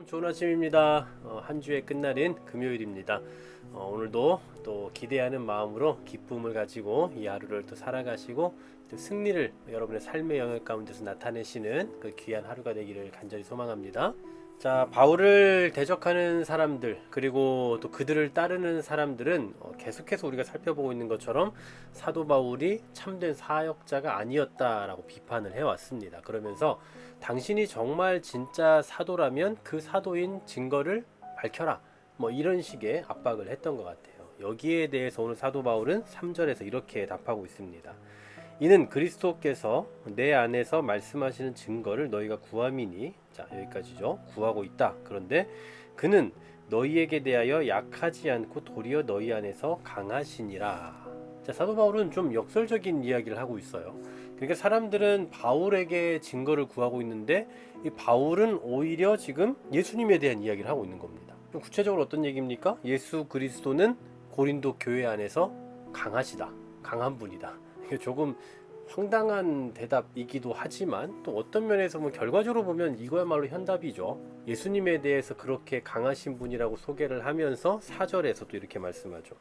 샬롬 좋은 아침입니다. 어, 한 주의 끝날인 금요일입니다. 어, 오늘도 또 기대하는 마음으로 기쁨을 가지고 이 하루를 또 살아가시고 또 승리를 여러분의 삶의 영역 가운데서 나타내시는 그 귀한 하루가 되기를 간절히 소망합니다. 자, 바울을 대적하는 사람들 그리고 또 그들을 따르는 사람들은 어, 계속해서 우리가 살펴보고 있는 것처럼 사도 바울이 참된 사역자가 아니었다라고 비판을 해왔습니다. 그러면서 당신이 정말 진짜 사도라면 그 사도인 증거를 밝혀라. 뭐 이런 식의 압박을 했던 것 같아요. 여기에 대해서 오늘 사도 바울은 3절에서 이렇게 답하고 있습니다. 이는 그리스도께서 내 안에서 말씀하시는 증거를 너희가 구함이니 자 여기까지죠. 구하고 있다. 그런데 그는 너희에게 대하여 약하지 않고 도리어 너희 안에서 강하시니라. 자 사도 바울은 좀 역설적인 이야기를 하고 있어요. 그러니까 사람들은 바울에게 증거를 구하고 있는데 이 바울은 오히려 지금 예수님에 대한 이야기를 하고 있는 겁니다. 좀 구체적으로 어떤 얘기입니까? 예수 그리스도는 고린도 교회 안에서 강하시다. 강한 분이다. 조금 황당한 대답이기도 하지만 또 어떤 면에서 뭐 결과적으로 보면 이거야말로 현답이죠. 예수님에 대해서 그렇게 강하신 분이라고 소개를 하면서 4절에서도 이렇게 말씀하죠.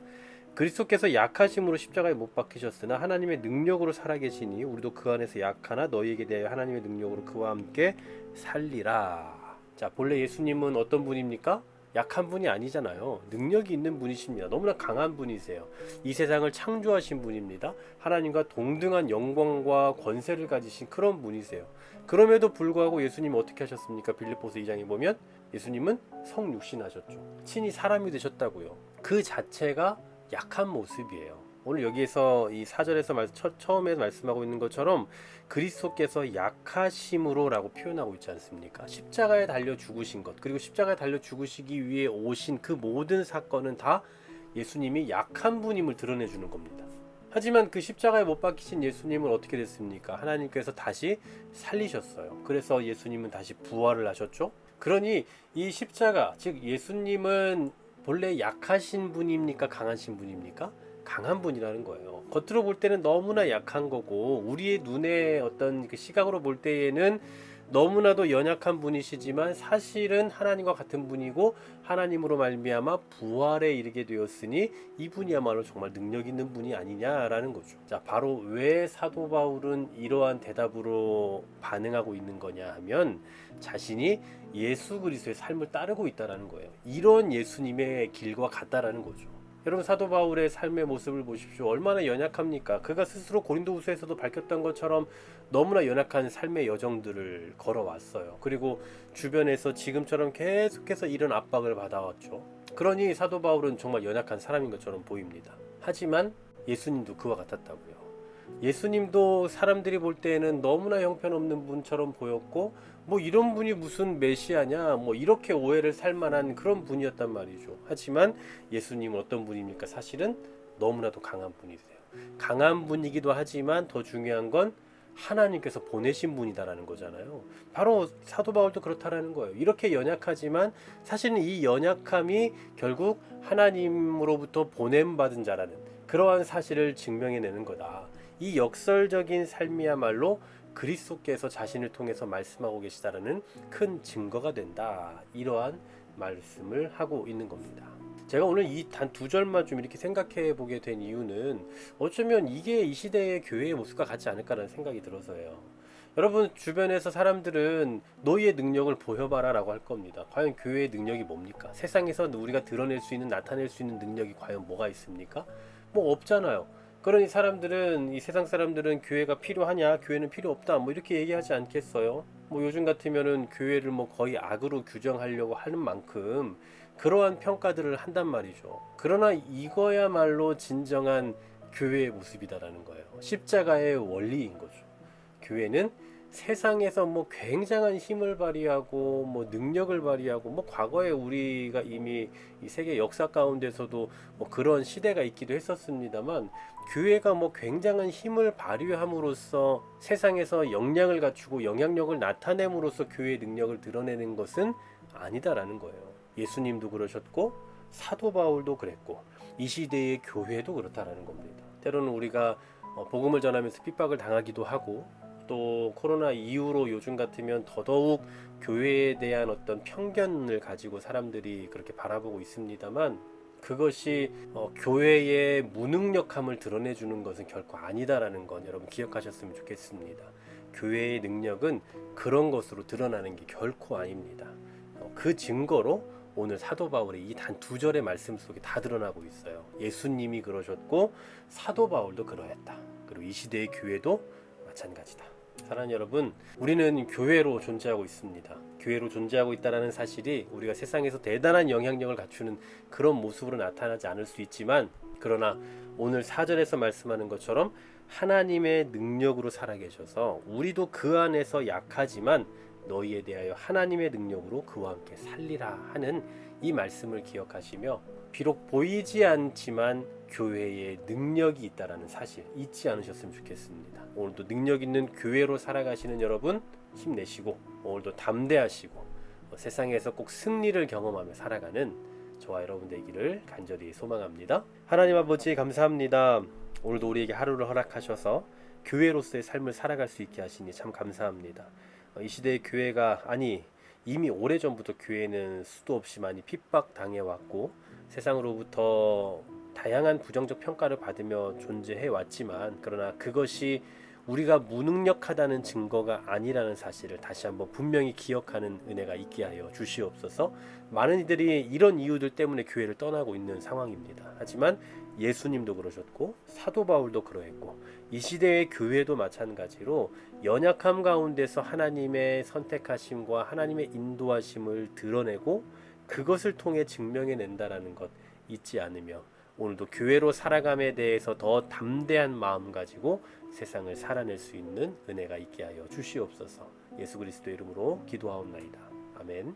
그리스도께서 약하심으로 십자가에 못 박히셨으나 하나님의 능력으로 살아계시니 우리도 그 안에서 약하나 너희에게 대하여 하나님의 능력으로 그와 함께 살리라. 자, 본래 예수님은 어떤 분입니까? 약한 분이 아니잖아요. 능력이 있는 분이십니다. 너무나 강한 분이세요. 이 세상을 창조하신 분입니다. 하나님과 동등한 영광과 권세를 가지신 그런 분이세요. 그럼에도 불구하고 예수님이 어떻게 하셨습니까? 빌립보서 2장에 보면 예수님은 성육신하셨죠. 친히 사람이 되셨다고요. 그 자체가 약한 모습이에요. 오늘 여기에서 이 사절에서 말, 처, 처음에 말씀하고 있는 것처럼 그리스도께서 약하심으로라고 표현하고 있지 않습니까? 십자가에 달려 죽으신 것 그리고 십자가에 달려 죽으시기 위해 오신 그 모든 사건은 다 예수님이 약한 분임을 드러내 주는 겁니다. 하지만 그 십자가에 못 박히신 예수님은 어떻게 됐습니까? 하나님께서 다시 살리셨어요. 그래서 예수님은 다시 부활을 하셨죠. 그러니 이 십자가 즉 예수님은 본래 약하신 분입니까? 강하신 분입니까? 강한 분이라는 거예요. 겉으로 볼 때는 너무나 약한 거고 우리의 눈에 어떤 그 시각으로 볼 때에는 너무나도 연약한 분이시지만 사실은 하나님과 같은 분이고 하나님으로 말미암아 부활에 이르게 되었으니 이분이야말로 정말 능력 있는 분이 아니냐라는 거죠. 자, 바로 왜 사도 바울은 이러한 대답으로 반응하고 있는 거냐 하면 자신이 예수 그리스도의 삶을 따르고 있다라는 거예요. 이런 예수님의 길과 같다라는 거죠. 여러분 사도 바울의 삶의 모습을 보십시오. 얼마나 연약합니까? 그가 스스로 고린도후서에서도 밝혔던 것처럼 너무나 연약한 삶의 여정들을 걸어왔어요. 그리고 주변에서 지금처럼 계속해서 이런 압박을 받아왔죠. 그러니 사도 바울은 정말 연약한 사람인 것처럼 보입니다. 하지만 예수님도 그와 같았다고요. 예수님도 사람들이 볼 때에는 너무나 형편없는 분처럼 보였고 뭐 이런 분이 무슨 메시아냐 뭐 이렇게 오해를 살 만한 그런 분이었단 말이죠. 하지만 예수님은 어떤 분입니까? 사실은 너무나도 강한 분이세요. 강한 분이기도 하지만 더 중요한 건 하나님께서 보내신 분이다라는 거잖아요. 바로 사도 바울도 그렇다라는 거예요. 이렇게 연약하지만 사실은 이 연약함이 결국 하나님으로부터 보냄 받은 자라는 그러한 사실을 증명해내는 거다. 이 역설적인 삶이야말로 그리스도께서 자신을 통해서 말씀하고 계시다라는 큰 증거가 된다. 이러한 말씀을 하고 있는 겁니다. 제가 오늘 이 단 두 절만 좀 이렇게 생각해 보게 된 이유는 어쩌면 이게 이 시대의 교회의 모습과 같지 않을까라는 생각이 들어서예요. 여러분 주변에서 사람들은 너희의 능력을 보여봐라라고 할 겁니다. 과연 교회의 능력이 뭡니까? 세상에서 우리가 드러낼 수 있는 나타낼 수 있는 능력이 과연 뭐가 있습니까? 뭐 없잖아요. 그러니 사람들은 이 세상 사람들은 교회가 필요하냐 교회는 필요 없다 뭐 이렇게 얘기하지 않겠어요? 뭐 요즘 같으면은 교회를 뭐 거의 악으로 규정하려고 하는 만큼 그러한 평가들을 한단 말이죠. 그러나 이거야말로 진정한 교회의 모습이다라는 거예요. 십자가의 원리인 거죠. 교회는 세상에서 뭐 굉장한 힘을 발휘하고 뭐 능력을 발휘하고 뭐 과거에 우리가 이미 이 세계 역사 가운데서도 뭐 그런 시대가 있기도 했었습니다만 교회가 뭐 굉장한 힘을 발휘함으로써 세상에서 역량을 갖추고 영향력을 나타냄으로써 교회의 능력을 드러내는 것은 아니다라는 거예요. 예수님도 그러셨고 사도 바울도 그랬고 이 시대의 교회도 그렇다라는 겁니다. 때로는 우리가 어, 복음을 전하면서 핍박을 당하기도 하고 또 코로나 이후로 요즘 같으면 더더욱 교회에 대한 어떤 편견을 가지고 사람들이 그렇게 바라보고 있습니다만 그것이 어, 교회의 무능력함을 드러내주는 것은 결코 아니다라는 건 여러분 기억하셨으면 좋겠습니다. 교회의 능력은 그런 것으로 드러나는 게 결코 아닙니다. 어, 그 증거로 오늘 사도 바울의 이 단 두 절의 말씀 속에 다 드러나고 있어요. 예수님이 그러셨고 사도 바울도 그러했다. 그리고 이 시대의 교회도 마찬가지다. 사랑하는 여러분, 우리는 교회로 존재하고 있습니다. 교회로 존재하고 있다는 사실이 우리가 세상에서 대단한 영향력을 갖추는 그런 모습으로 나타나지 않을 수 있지만 그러나 오늘 사절에서 말씀하는 것처럼 하나님의 능력으로 살아계셔서 우리도 그 안에서 약하지만 너희에 대하여 하나님의 능력으로 그와 함께 살리라 하는 이 말씀을 기억하시며 비록 보이지 않지만 교회에 능력이 있다라는 사실 잊지 않으셨으면 좋겠습니다. 오늘도 능력 있는 교회로 살아가시는 여러분 힘내시고 오늘도 담대하시고 어, 세상에서 꼭 승리를 경험하며 살아가는 저와 여러분 되기를 간절히 소망합니다. 하나님 아버지 감사합니다. 오늘도 우리에게 하루를 허락하셔서 교회로서의 삶을 살아갈 수 있게 하시니 참 감사합니다. 어, 이 시대의 교회가 아니 이미 오래전부터 교회는 수도 없이 많이 핍박 당해 왔고 세상으로부터 다양한 부정적 평가를 받으며 존재해 왔지만 그러나 그것이 우리가 무능력하다는 증거가 아니라는 사실을 다시 한번 분명히 기억하는 은혜가 있게 하여 주시옵소서. 많은 이들이 이런 이유들 때문에 교회를 떠나고 있는 상황입니다. 하지만 예수님도 그러셨고 사도 바울도 그러했고 이 시대의 교회도 마찬가지로 연약함 가운데서 하나님의 선택하심과 하나님의 인도하심을 드러내고 그것을 통해 증명해 낸다라는 것 잊지 않으며 오늘도 교회로 살아감에 대해서 더 담대한 마음 가지고 세상을 살아낼 수 있는 은혜가 있게 하여 주시옵소서. 예수 그리스도의 이름으로 기도하옵나이다. 아멘.